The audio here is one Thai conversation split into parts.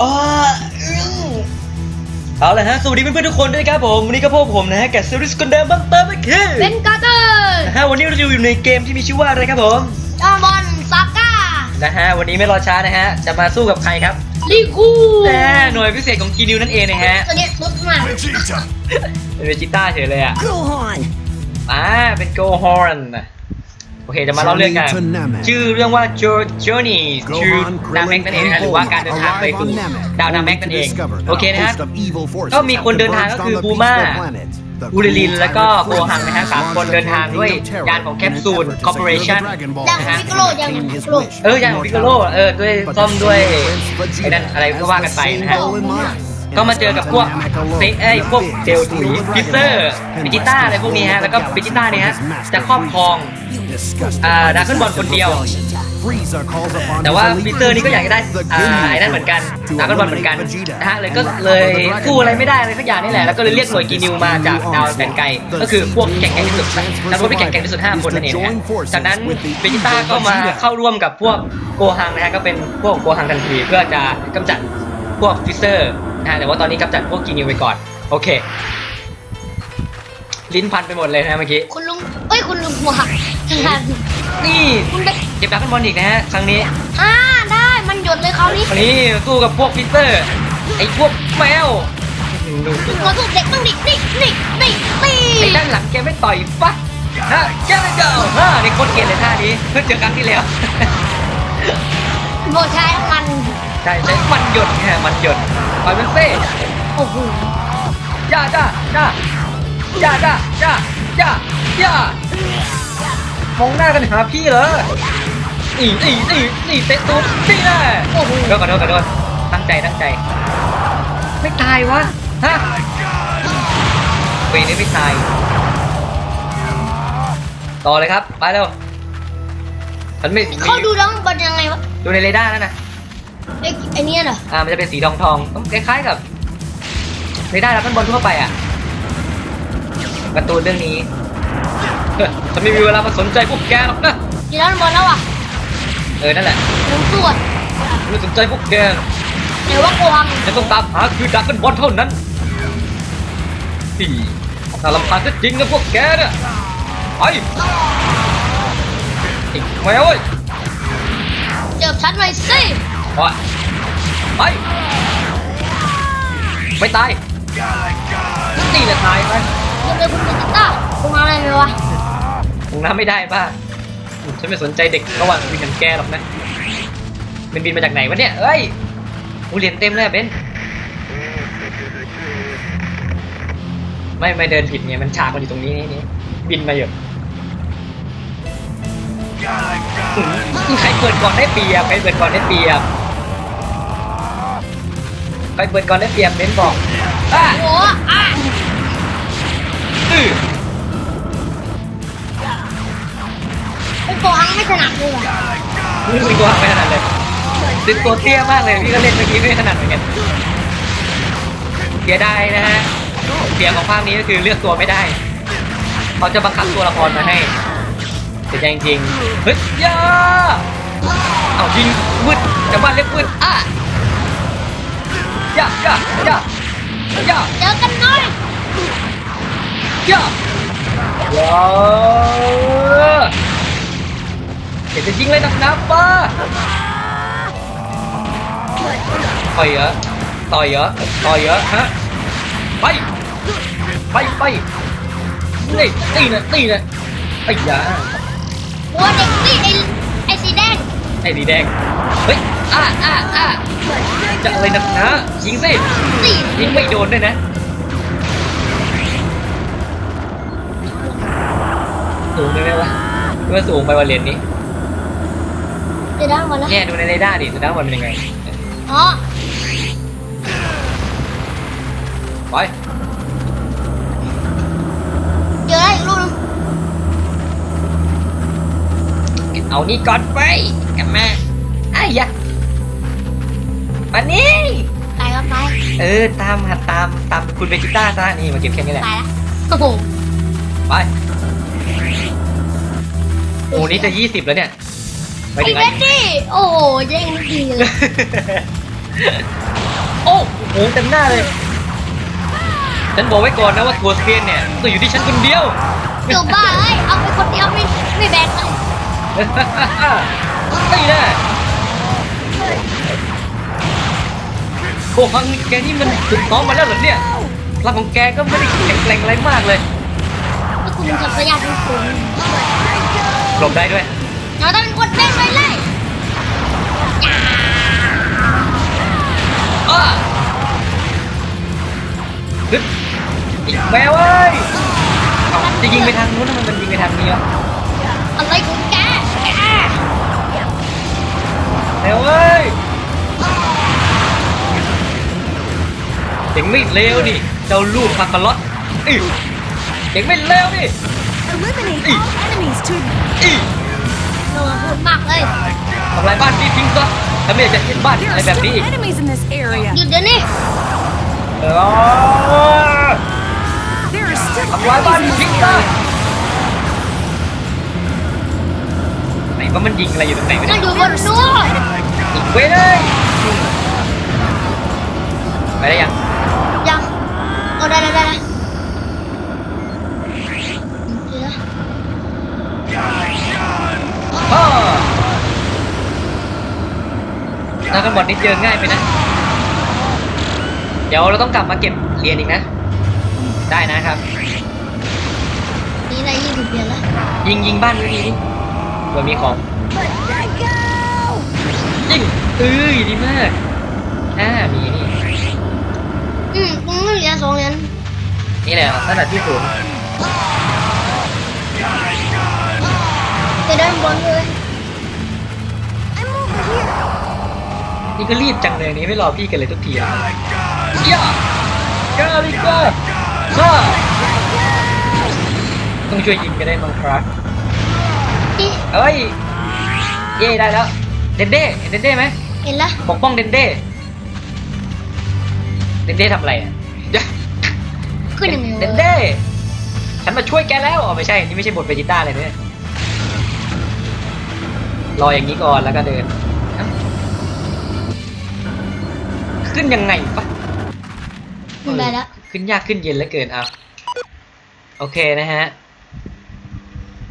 อ๋ออืมเอาละฮะ สวัสดีเพื่อนๆทุกคนด้วยครับผม วันนี้ก็พบผมนะฮะกับซีรีส์คนเดิมบังเติมก็คือเป็นกาเตอร์นะฮะวันนี้เราจะอยู่ในเกมที่มีชื่อว่าอะไรครับผมดามอนซาก้านะฮะวันนี้ไม่รอช้านะฮะ จะมาสู้กับใครครับลิคูแน่หน่วยพิเศษของคีนิวนั่นเองนะฮะตัวเนี้ยสุดมาก Vegeta! เป็นเวจิต้าเฉยเลยอะ Gohan! อ่าเป็นโกฮอร์น โอเคจะมาเล่าเรื่องกัน Journey to Namek ชื่อเรื่องว่า Journey to Gohan, Namek Krillin, นั่นเองนะฮะ and หรือว่า Bulma การเดินทางไป arrive สู่ on Namek, ดาวนาแม็ก only นั่ to นเอง discover that โอเค a นะฮะ host of evil forces ก็มีคน have เดินทางก็คือ converged on บู the มา peaceful planet. The บูริลิน cruel แล้วก็ tyrant โกหังนะฮะ Krillin สามคน launched เดินทาง a ด้วย campaign of terror ยานของแคป in an ซูล effort to คอร์ปอเร secure ชั่น the Dragon Ball อย่าง and พิกโลอย่าง attain พิ his กโล wish เออ of อย่างพิกโกโล immortality. เออด้วย But ซ่อม the ด้วย Saiyan Prince Vegeta ไอ้นั่นอะไรก็ว่ากันไปนะฮะ ก็มาเจอกับพวกเซไอพวกเดลถุยฟิสเซอร์ Ball วิจิต้าอะไรพวกนี้ฮะ แล้วก็วิจิต้าเนี่ยฮะ จะครอบครอง Disgusted อ่าดรา this ก้นบอลคนเดียว แต่ว่า elite ปีเตอร์นี่ก็อยากจะได้อ่าไอ้นั่นเหมือนกัน to ดราก้อนบอลเหมือนกันนะฮะเลยก็เลย the Dragon สู้อะไรไม่ได้อะไรสักอย่างนี่แหละ แล้วก็เลยเรียกหน่วยกีนิวมาจากดาวแสนไกล ก็คือพวกแข่งแกร่งที่สุดนักรบที่แข่งแกร่งที่สุด5คนนั่นเองจากนั้นเวจิต้าก็มาเข้าร่วมกับพวกโกฮังนะฮะก็เป็นพวกโกฮังทันทีเพื่อจะกำจัดพวกฟิเซอร์ นะฮะแต่ว่าตอนนี้กำจัดพวกกีนิวไปก่อน โอเค ลิ้นพันไปหมดเลยนะเมื่อกี้ คุณลุงเอ้ยคุณลุงหัวนี่คุณไปเก็บดราก้อนบอลอีกนะฮะครั้งนี้อ่าได้มันหยดเลยคราวนี้คราวนี้สู้กับพวกฟิเซอร์ ไอ้พวกแมวดูสิหัวสุดเด็กต้องดิกนี่นี่นี่นี่ไอ้ด้านหลังแกไม่ต่อยปะฮะแกไม่เจอฮะในคนเกลียดเลยท่านี้เพิ่งเจอครั้งที่แล้วโบใช้มันใช่ใช่มันหยดไงมันหยด ปล่อยมันเซ่โอ้โหย่าจ้าจ้าย่าจ้าจ้าย่าย่ามองหน้ากันหาพี่เหรอนี่นี่นี่นี่เตะตูดนี่แน่โอ้โหโดนกระโดดกระโดดตั้งใจตั้งใจ ไม่ตายวะฮะเวรนี้ไม่ตาย ต่อเลยครับ ไปเร็วมันไม่เขาดูแล้วมันเป็นยังไงวะ ดูในเรดาร์นั่นนะ ไอ้ไอ้เนี่ยเหรออ่ามันจะเป็นสีทองทองๆคล้ายๆกับเรดาร์แล้วมันบอลทั่วไปอะการ์ตูนเรื่องนี้เฮ้ยฉันไม่มีเวลามาสนใจพวกแกหรอกนะกีฬาบอลแล้วอะเออนั่นแหละลุงสวดไม่สนใจพวกแกเดี๋ยวว่าโกหังฉันต้องตามหาคือดักกันบอลเท่านั้นพี่น่าลำคาญก็จริงนะพวกแกเนี่ยไปไอ้แมวเว้ยเจอฉันหน่อยสิ ไปไปไม่ตายนี่แหละตายไปยวเลยคุณเบจิต้าคุณมาอะไรไหมวะลงน้ำไม่ได้ป่ะฉันไม่สนใจเด็กระหว่างบินกับแกหรอกนะมันบินมาจากไหนวะเนี่ยเอ้ยกูเหรียญเต็มเลยเบนไม่ไม่เดินผิดไงมันฉากมันอยู่ตรงนี้นี่บินมาอยู่อืมใครเปิดก่อนได้เปียใครเปิดก่อนได้เปีย บใครเปิดก่อนได้เปรียบเบนบอกอะโอ้โหอะอื้อไอ้โกหังไม่ถนัดเลยว่ะนี่คือตัวไม่ถนัดเลยติดตัวเตี้ยมากเลยพี่ก็เล่นเมื่อกี้ไม่ถนัดเหมือนกันเสียดายนะฮะเสียของภาคนี้ก็คือเลือกตัวไม่ได้ เขาจะบังคับตัวละครมาให้เสียใจจริงๆเฮ้ยย่าเอายิงวืดจากบ้านเล็กวืดอะ ย่าย่าย่าย่าเจอกันหน้อยย่าว้าวเดี๋ยวจะยิงเลยนักหนาป้าต่อยเหรอต่อยเหรอต่อยเหรอฮะไปไปไปนี่นี่นะนี่นะไอ้ยาหัวเด็กนี่ไอ้ไอ้สีแดงไอ้สีแดงเฮ้ยอ่าอ่าอ่า จะอะไรนักหนายิงสิสี่ยิงไม่โดนด้วยนะสูงไปไหมวะคิดว่าสูงไปวันเรียนนี้เดี๋ยวได้มาแล้วเนี่ยดูในเรดาร์ดิสุดท้ายมันเป็นยังไงอ๋อไปเดี๋ยวได้อีกลูกนึงเอานี่ก่อนไปกลับมาไอ้ยะ มานี่ตายก็ตายเออตามหัดตามตามคุณเบจิต้าซะนี่มาเก็บแค่นี้แหละตายแล้วโอ้โหไปโอ้นี่จะยี่สิบแล้วเนี่ยไปไอ้ถึงเบไอ้ตตี้โอ้โหแย่งนิดเดียวเลยโอ้โหเต็มหน้าเลย ฉันบอกไว้ก่อนนะว่าทัวร์สเปียนเนี่ยต้องอยู่ที่ฉันคนเดียวเดี๋ยวบ้าเอ้ยเอาไปคนเดียวไม่ไม่แบกเลยไม่ไโอ้ฮังแกนี่มันฝึกซ้อมมาแล้วเหรอเนี่ยร่างของแกก็ไม่ได้แข็งแกร่งอะไรมากเลยถ้าคุณสัพยาเป็นคุณหลบได้ด้วยเราต้องเป็นคนเล่นไปเลยอ้าฮึดอีกแมวเว้ยเอ้าจะยิงไปทางนู้นทำไมมันยิงไปทางนี้วะอะไรของแกแกแมวเว้ย เด็กไม่เลวนี่เจ้าลูกคาคาลอตอื้อเด็กไม่เลวนี่ Eliminate all enemies to อีโดนพูดมากเลยทำลายบ้านพี่ทิ้งซะถ้าไม่อยากจะเห็นบ้าน There อะไร are แบบนี้ still อีก enemies in this area. หยุดเดี๋ยวนี้เออ There are still ทำลายบ้าน enemies พี่ in ทิ้ง this ซะ area. ไหนว่ามันยิงอะไรอยู่ตรงไหนไม่นั่ได้นอยู่บนนู้นอีกเว้ยเลยไปได้ยังยังเอาได้ได้ได้ได้เดี๋ยวนะ พ่อถ้ากันหมดนี่เจอง่ายไปนะ เดี๋ยวเราต้องกลับมาเก็บเหรียญอีกนะ ได้นะครับ นี่ได้ยี่สิบเหรียญแล้วยิงยิงบ้านไว้ทีนี้เผื่อมีของยิงเอ้ยดีมากอ่ามีนี่อืมมึงเหรียญสองเหรียญนี่แหละขนาดที่ศูนย์ไปด้านบนเลย นี่ก็รีบจังเลยนี่ไม่รอพี่กันเลยทุกทีอะย่ากาลิกาฮ่าต้องช่วยยิงกันได้มั้งครับนี่เอ้ย เย่ได้แล้ว เดนเด้เห็นเดนเด้ไหมเห็นละปกป้องเดนเด้เดนเด้ทำอะไรอะอย่าขึ้นยังไงเดนวะเด้ฉันมาช่วยแกแล้วอ๋อไม่ใช่ นี่ไม่ใช่บทเวจิต้าเลยเนี่ยรออย่างนี้ก่อนแล้วก็เดิน ขึ้นยังไงปะขึ้นได้แล้ว ขึ้นยากขึ้นเย็นเหลือเกินเอาโอเคนะฮะ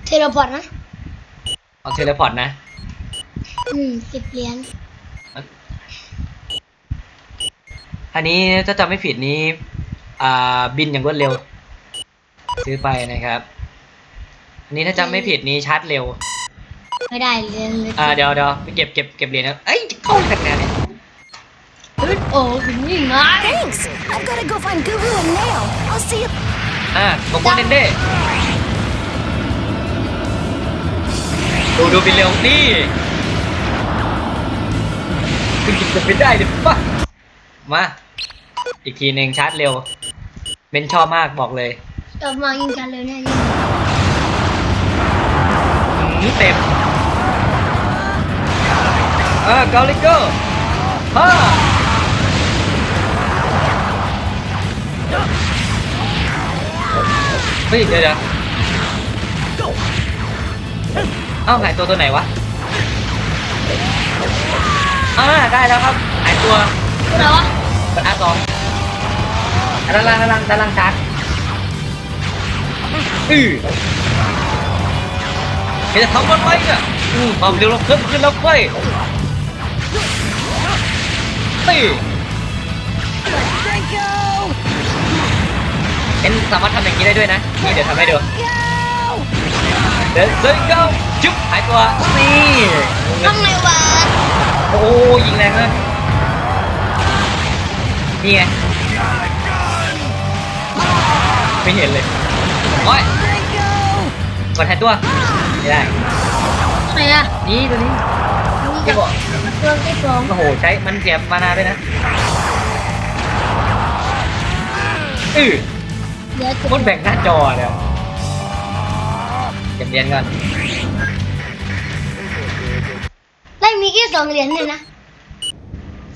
เทเลพอร์ตนะ เอาเทเลพอร์ตนะ อืมสิบเหรียญอันนี้ถ้าจำไม่ผิดนี้ อ่า บินอย่างรวดเร็ว ซื้อไปนะครับ อันนี้ถ้าจำไม่ผิดนี้ชาร์จเร็ว ไม่ได้เหรียญเลยอ่าเดี๋ยวเดี๋ยวไปเก็บเก็บเก็บเหรียญนะเอ้ยจะเข้าจากไหนเนี่ย โอ้ถึงนี่นะ Thanks. I've got to go find Gugu and Nail. I'll see you. อ่าบอกว่าเดนเด้ดูดูบินเร็วนี่คุณจะไปได้หรือปะมา อีกทีหนึ่งชาร์จเร็วเบนชอบมากบอกเลยกลับมายิงกันเลยเนี่ยยิงนี่เต็มอ่ากาลิโก้ฮ่า เฮ้ยเดี๋ยวเดี๋ยวเอ้าหายตัวตัวไหนวะอ่าได้แล้วครับหายตัวอะไรวะอาสองด้านล่างด้านล่างด้านล่างชาร์จอือเดี๋ยวจะทำอะไรเนี่ยอืมความเร็วเราเพิ่มขึ้นแล้วเว้ยตี เอ็นสามารถทำอย่างนี้ได้ด้วยนะ นี่เดี๋ยวทำให้ดู Go. เดินเดินเก้าจุ๊บหายตัวนี่ทำไงวะโอ้ยิงแรงเลยนี่ไงไม่เห็นเลยโอ้ย There you go. กดหายตัวไม่ได้ไหนอะนี่ตัวนี้นี่ที่จะบอกตัวที่สองโอ้โหใช้มันเสียมานาด้วยนะอือ เดี๋ยวโคตรแบ่งหน้าจอเลยเก็บเหรียนก่อนได้มีแค่สองเหรียญเนี่ยนะ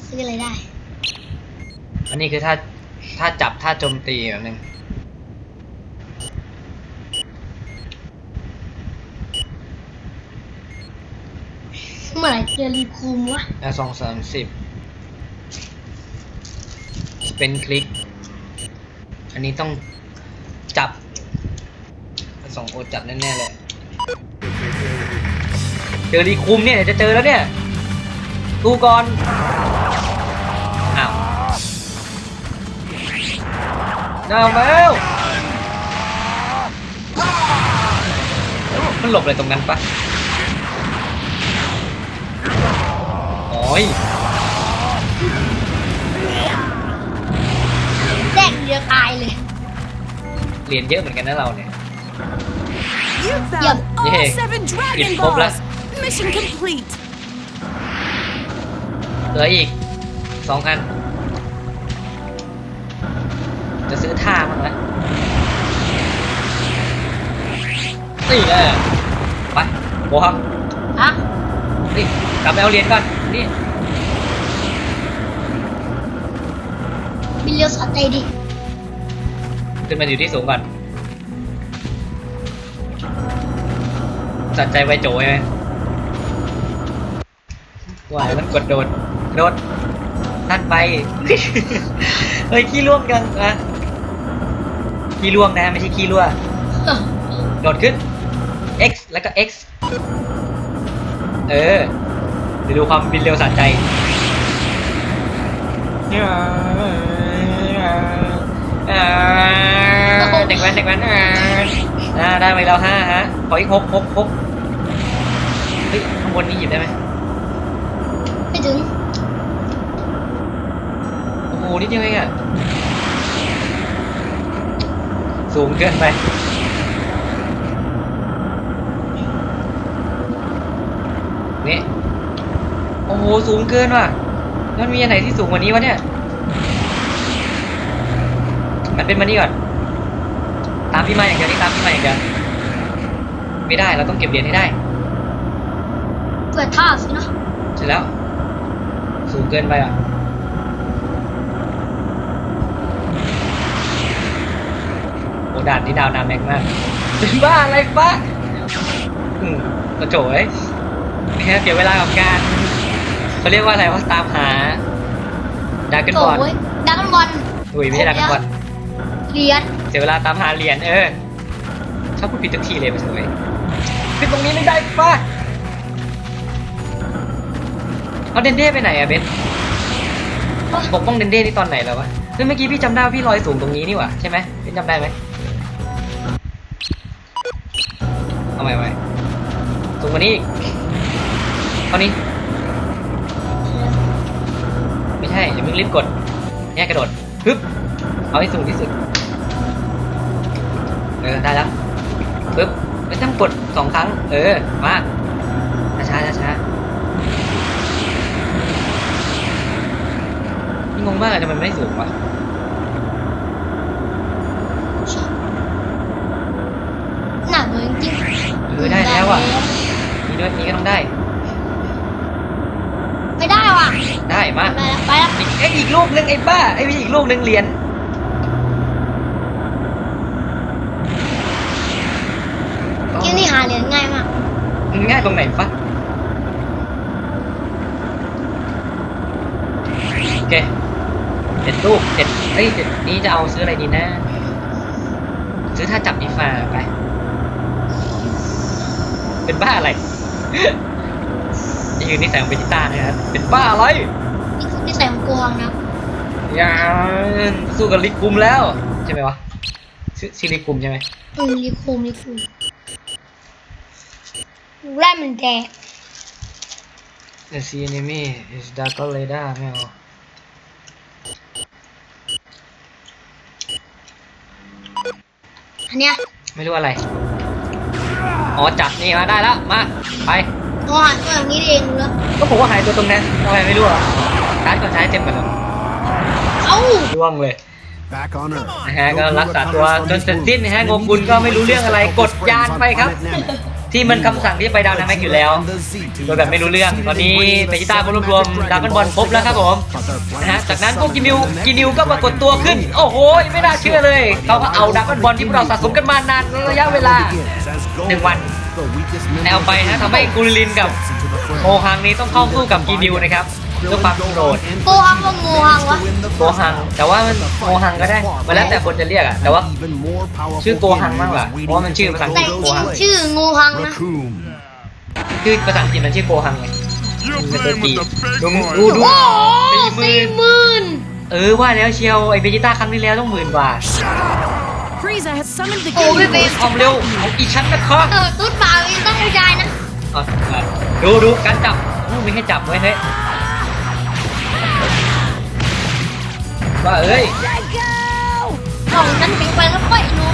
ซื้ออะไรได้ อันนี้คือถ้าถ้าจับถ้าโจมตีแบบนึงเมื่อไหร่จะรีคูมวะแล้วสองสามสิบเป็นคลิก อันนี้ต้อง จับสองโอจับแน่ๆเลยเจอรีคุมเนี่ยเดี๋ยวจะเจอแล้วเนี่ยดูก่อนอ้าวน้าแล้วมันหลบอะไรตรงนั้นปะโอ้ยแดกเดียวตายเลย เหรียญเยอะเหมือนกันนะเราเนี่ย You found Yep. all Yeah. seven Dragon It's hopeless. Balls! Mission complete! เหลืออีกสองอัน จะซื้อท่ามั้างนะนี่แหละไปโบครับฮะนี่กลับไปเอาเหรียญก่อน นี่ บิลเลียสใจดิ ขึ้นมาอยู่ที่สูงก่อนสัใจไวโจใช่ไหมวายมันกดโดดโดดนั่นไป เฮ้ยขี้ล่วงกันอะขี้ล่วงนะไม่ใช่ขี้ล่วโดดขึ้น X แล้วก็ X เออเดี๋ยวดูความบินเร็วสะใจ เด็กแว้นเด็กแว้นอ่าได้ไปแล้วห้าฮะขออีกหกหกหกเฮ้ยข้างบนนี้หยิบได้ไหมไม่ถึงโอ้โหนิดเดียวเองอะสูงเกินไปนี่โอ้โหสูงเกินว่ะแล้วมันมีอันไหนที่สูงกว่านี้วะเนี่ย มันเป็นมานี่ก่อน ตามพี่มาอย่างเดียวนี่ตามพี่มาอย่างเดียวไม่ได้เราต้องเก็บเหรียญให้ได้เปิดท่าสินะเสร็จแล้ว สูงเกินไปอะโอ้ด่านที่ดาวนาแม็กมากเป็นบ้าอะไรบ้าอืมกระโจยแค่เสียเวลากับการเขาเรียกว่าอะไรว่าตามหาดาร์กโถบอลยดักบอล อุ้ยไม่ใช่ดาร์กบอล เหรียญเสียเวลาตามหาเหรียญเออชอบพูดผิดทุกทีเลยไปสวยขึ้นตรงนี้ไม่ได้ป้าเอาเดนเด้ไปไหนอะเบนปกป้องเดนเด้นี่ตอนไหนแล้ววะเฮ้ยเมื่อกี้พี่จำได้ว่าพี่ลอยสูงตรงนี้นี่หว่าใช่ไหมพี่จำได้ไหมเอาใหม่เอาใหม่สูงกว่านี้อีกเท่านี้ ไม่ใช่อย่ามึงรีบกดแยกกระโดดปึ๊บเอาให้สูงที่สุด เออได้แล้วปึ๊บไม่ต้องกดสองครั้ง เออ มาช้าช้าช้านี่งงมากเลยทำไมมันไม่สูงวะหนักเลยจริงเออได้แล้วอะนี่ด้วยนี่ก็ต้องได้ ไม่ได้ว่ะ ได้มาไปแล้วไปแล้วอีกเอ้ยอีกลูกนึงไอ้บ้าไอ้ไม่ใช่อีกลูกนึงเหรียญต้อง เกมนี้หาเหรียญง่ายมาก มัน ง่ายตรงไหนฟะโอเคเจ็ดลูกเจ็ดเอ้ยเจ็ดนี้จะเอาซื้ออะไรดีนะ ซื้อท่าจับอีฟ้าไป เป็นบ้าอะไรนี่คือนิสัยของเบจิต้านะครับเป็นบ้าอะไรนี่คือที่ใส่ของกวางนะอย่าสู้กับลิกุมแล้ว ใช่ไหมวะชื่อชื่อลิกุมใช่ไหมอืมลิคูมลิคูม แร่มันแดง The sea enemy is dark radar ไม่เอาอันเนี้ยไม่รู้อะไร อ๋อจับนี่มาได้แล้ว มา ไป ตัวหาตัวอย่างนี้เองเหรอก็ผมว่าหายตัวตรงนั้นทำไมไม่รู้อะการดก่อนใช้เต็มกันแล้วเอ้าร่วงเลย Back on Earth. นะฮะ ก็ Goku รักษาตัว recovers จ from น his เสร็จสิ้น wounds. นะฮะโงกุลก็ไม่รู้เรื่องอะไรกดยานไปครับ ที่มันคำสั่งที่ไปดาวนาแม็กอยู่แล้วโดยแบบไม่รู้เรื่องตอนนี้เบจิต้าก็รวบรวมดราก้อนบอลครบแล้วครับผมนะฮะจากนั้นพวกกินิวกินิวก็ปรากฏตัวขึ้น โอ้โหไม่น่าเชื่อเลย เขาก็เอาดราก้อนบอลที่พวกเราสะสมกันมานานระยะเวลาหนึ่งวันแนวไปนะทำให้กุลินกับโมฮังนี้ต้องเข้าสู้กับกินิวนะครับ ด้วยความโกรธโกฮังว่าโงฮังวะโโกหัง แต่ว่ามันโกหังก็ได้มันแล้วแต่คนจะเรียกอะแต่ว่า Even more powerful ชื่อโกหังมากกว่า enemy is เพราะว่ามันชื่อภาษาอังกแต่ฤษจโกริงหังๆชื่องูฮังนะ Raccoon. ชื่อภาษาอังกฤษมันชื่อโกหังไง You're มันตัว playing จี with the ดู big ดู boys. ดูโอ้โหสี่หมื่สี่นหมื่นเออว่าแล้วเชียวไอเบจิต้าครั้งที่แล้วต้องหมื่นบาท Frieza has summoned the โอ้พี่เบมเอาเร็วเอาอีชั้นนะครับเออตุ๊ดเปล่าอีกต้องกระจายนะเอาเอาดูดูการจับอู้ไม่ให้จับไว้ยเฮ้ย ว่าเอ้ยกล่องนั้นถึงไปแล้วค่อยหนู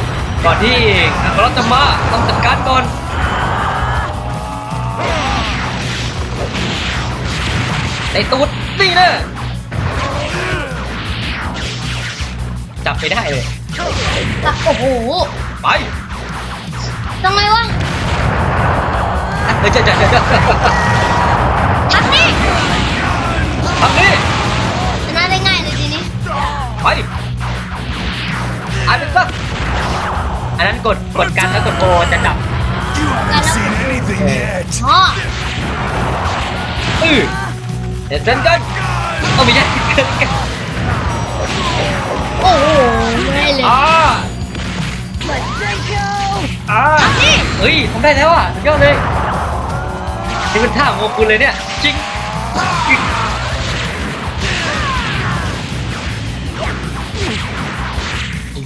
ก่อนที่นักรถจะมาต้องจัดการก่อนไอตูดนี่นะจับไม่ได้เลยแต่โอ้โห ไปทำไมวะอะเดี๋ยวจะจะจะจะทักนี่ทำนี่ ไปอันนี้ก็อันนั้นกดกดกันแล้วกดโอจะจับกันแล้ว Seen anything yet? อ๋ออือเดี๋ยวเดินกันเอาไม่ใช่โอ้โหไม่เลยอ่าอ่านี่เฮ้ยทำได้แล้วอะสุดยอดเลยนี่เป็นท่าของโมกุลเลยเนี่ยจริง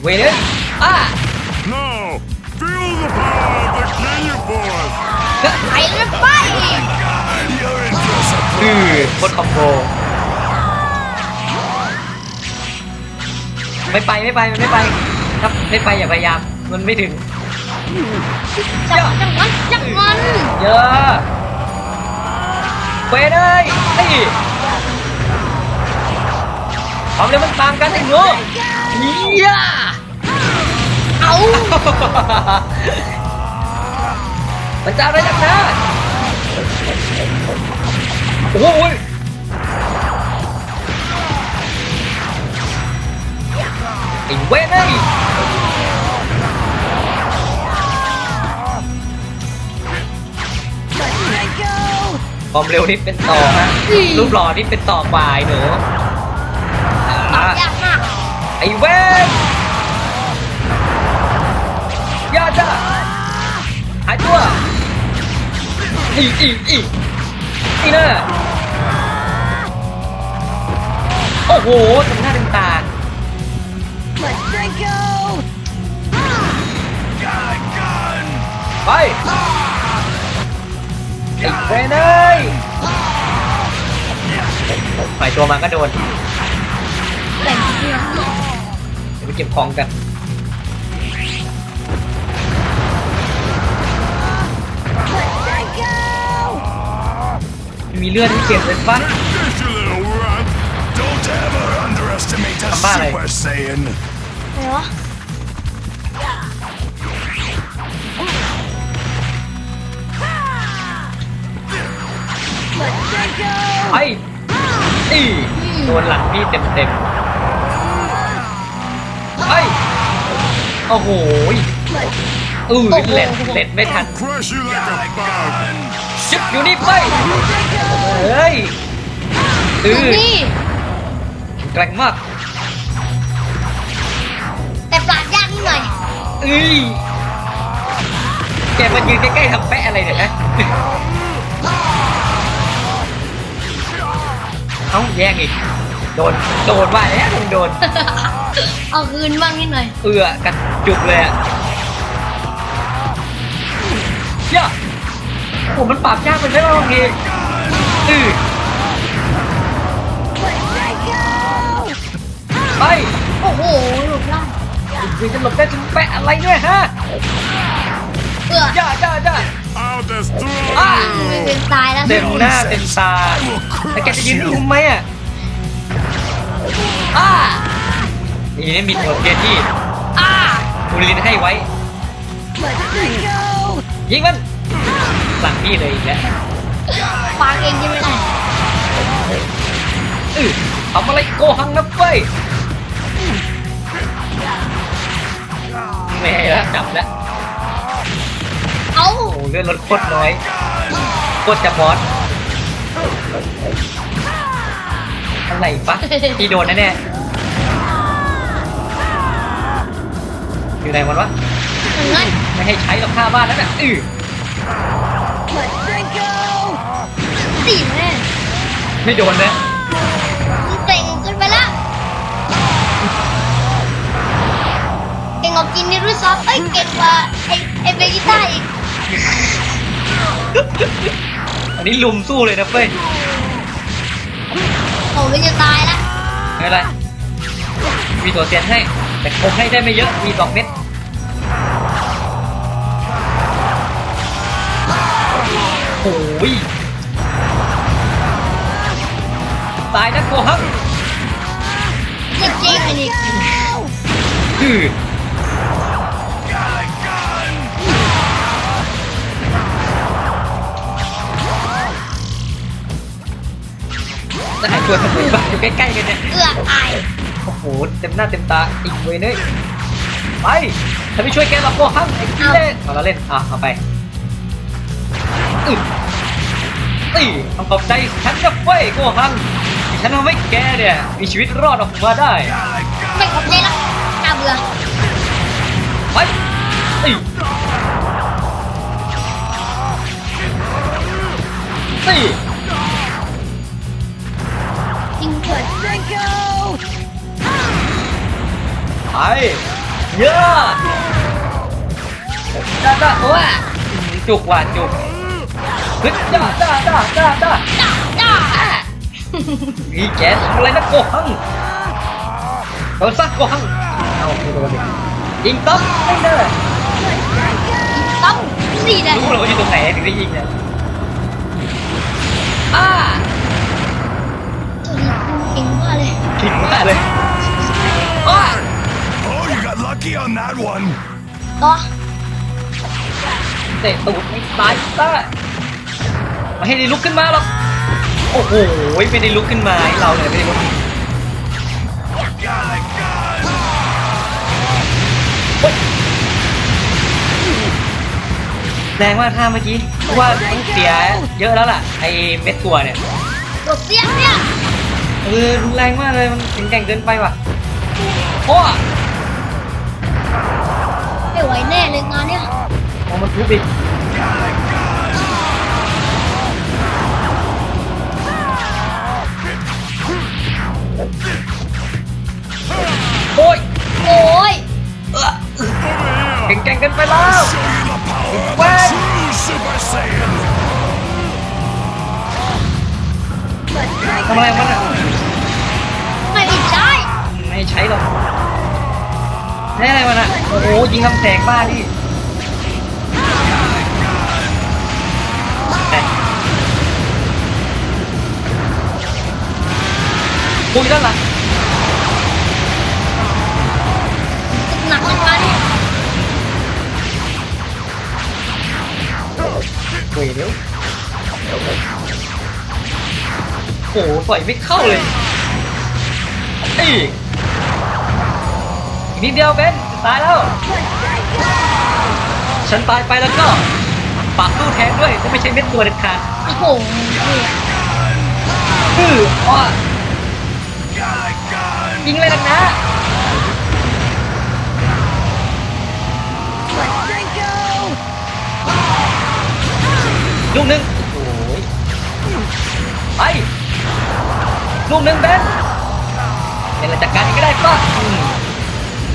อีกเวยนึงอ่า Now, feel the power of the Ginyu Force. ไปเลยไปอือโคตรคอมโบไม่ไปไม่ไปมันไม่ไปถ้าไม่ไปอย่าพยายามมันไม่ถึงจับจังมันจังมันเยอะเวยเลยนี่ความเร็วมันต่างกันไอ้หนูเยี่ยเอา มันจะอะไรนักหนาโอ้โหยไอ้เว้ยเอ้ยความเร็วนี่เป็นต่อฮะรูปหล่อนี่เป็นต่อกว่าไอ้หนู ตออ่าบยากมาก ไอ้เว้ย อีอีอีนี่นะโอ้โหทำหน้าเป็นตาไปไอ้เว้ยเอ้ยปล่อยตัวมาก็โดนแต่งเรื่องเดี๋ยวไปเก็บของกัน มีเลือดที่เก็บเลยปะทำบ้าอะไรอะไรวะไอ้ไอ้โดนหลังพี่เต็มเต็มไอ้โอ้โหอือเล็ดเล็ดไม่ทัน อยู่นี่ไปเฮ้ยอือนี่แกร่งมากแต่ปราบยากนิดหน่อยอือแกมายืนใกล้ๆทำแปะอะไรเนี่ยฮะเอ้าแย่งอีก โดน โดนว่าแล้วโดน เอาคืนบ้างนิดหน่อย เอือกันจุกเลยอะย่า โอ้มันปราบยากไปใช่ไหมบางทีอือไปโอ้โหหลุดล่างคือจะหลบได้ถึงแปะอะไรด้วยฮะเอื้อย่าย่าย่า I'll destroy อ่าไม่ you. เป็นตายแล้วเต็มหน้าเต็มตาแล้วแกจะยืนทำไมอะอ่านี่นี่มีหนวดเกียร์ที่อ่าบูลินให้ไว้ยิงมัน หลังพี่เลยอีกแล้วปังเองยังไม่ได้อือทำอะไรโกหังนะเฟ้ยแม่แล้วจับแล้วเอาโอ้เลื่อนรถโคตรน้อยโคตรจะบอสอะไรปะที่โดนแน่แน่อยู่ไหนวันวะเงินไม่ให้ใช้หรอกค่าบ้านแล้วน่ะอือ ไม่โดนนะมึงเก่งเกินไปละเก่งกว่ากินนี่รู้ซ้อมเอ้ยเก่งกว่าไอ้ไอ้เบจิต้าอีกอันนี้ลุมสู้เลยนะเฟ้ยโอ้มันจะตายละไม่เป็นไรมีตัวเซียนให้ แต่คงให้ได้ไม่เยอะมีสองเม็ดโอ้ย ตายนะโกฮังจะจริงอันนี้คือจะให้ตัวทำไมบ้างอยู่ใกล้ๆกันเนี่ย เอื้ออายโอ้โห เต็มหน้าเต็มตาอีกเว้ยเนยไปฉันไม่ช่วยแกหรอกโกฮังไอ้ขี้เล่นเอาเราเล่น อะ เอาไปอึตีต้องขอบใจฉันนะเว้ยโกฮังที่ ฉันทำให้แกเนี่ยมีชีวิตรอดออกมาได้ไม่ขอบใจละน่าเบื่อไปตีตีจริงเกิดไปเยอะจ้าจ้าโอ้ยจุกว่ะจุกเฮ้ยจ้าจ้าจ้าจ้าจ้าจ้าจ้า นี่แกทำอะไรนะโกหังโดนซักโกหังเอาไม่โดนดิยิงต๊อกไม่ได้ต้องสี่ได้รู้เลยว่าอยู่ตรงไหนถึงได้ยิงเนี่ยอ้าตัวนี้เก่งมากเลยผิดมากเลยอ้า Oh, you got lucky on that one. ต่อเตะตูดไม่ตายต้าไม่ให้ได้ลุกขึ้นมาหรอก โอ้โหไม่ได้ลุกขึ้นมาให้เราเลยไม่ได้ลุกเฮ้ยแรงมากท่าเมื่อกี้ว่าต้องเสียเยอะแล้วล่ะไอเม็ดถั่วเนี่ยตัวเสียงเนี่ยเออรุนแรงมากเลยมันแข็งแกร่งเกินไปว่ะโอ้ไม่ไหวแน่เลยงานเนี่ยมองมันทุบดิโยิงคำแสงบ้าดิแหม่คุยแล้วล่ะหนักจังวะเนี่ยเฮ้ยเดี๋ยวโอ้โหต่อยไม่เข้าเลยอีกอีกนิดเดียวเบน ตายแล้ว ฉันตายไปแล้วก็ปากตู้แทนด้วยจะไม่ใช่เม็ดตัวเด็ดขาดโอ้โหเนี่ยอืออ้อยิงเลยนะนะ ลูกหนึ่งโอ้ยไป ลูกหนึ่งเบนเป็นอะไรจัดการก็ได้ป่ะ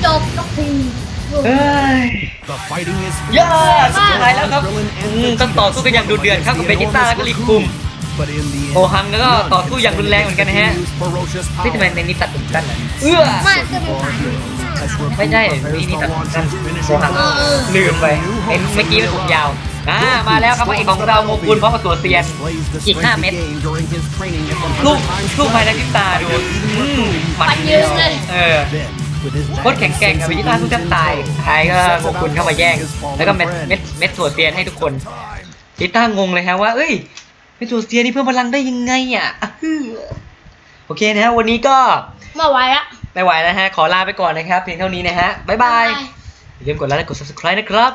จบก็คือเอ้ย The fighting is ย่าสุดท้ายแล้วครับต้องต่อสู้กันอย่างดุเดือดครับกับเบจิต้าแล้วก็ลิคุม โอฮังแล้วก็ต่อสู้อย่างรุนแรงเหมือนกันนะฮะพี่ทำไมในนี้ตัดผมสั้นอะเอื้อมากก็เป็นฐานไม่ใช่นี่นี่ตัดผมสั้นโอฮังลืมไปเห็นเมื่อกี้เป็นผมยาวอ่ามาแล้วครับพระเอกของเราโมกุลพร้อมกับตัวเซียน อีก 5 เม็ดลูกลูกภายในพริบตาดูอืมมันเยอะเลย เออ โคตรแข็งแกร่งกับวิจิต้าทุกแทบตายท้ายก็โมกุลเข้ามาแย่ง แล้วก็เม็ดเม็ดเม็ดถั่วเซียนให้ทุกคนวิจิต้างงเลยฮะว่า เอ้ยเม็ดถั่วเซียนนี่เพิ่มพลังได้ยังไงอะอะฮือโอเคนะฮะวันนี้ก็ไม่ไหวละไม่ไหวแล้วฮะขอลาไปก่อนนะครับเพียงเท่านี้นะฮะบ๊ายบายอย่าลืมกดไลค์และกด subscribe นะครับ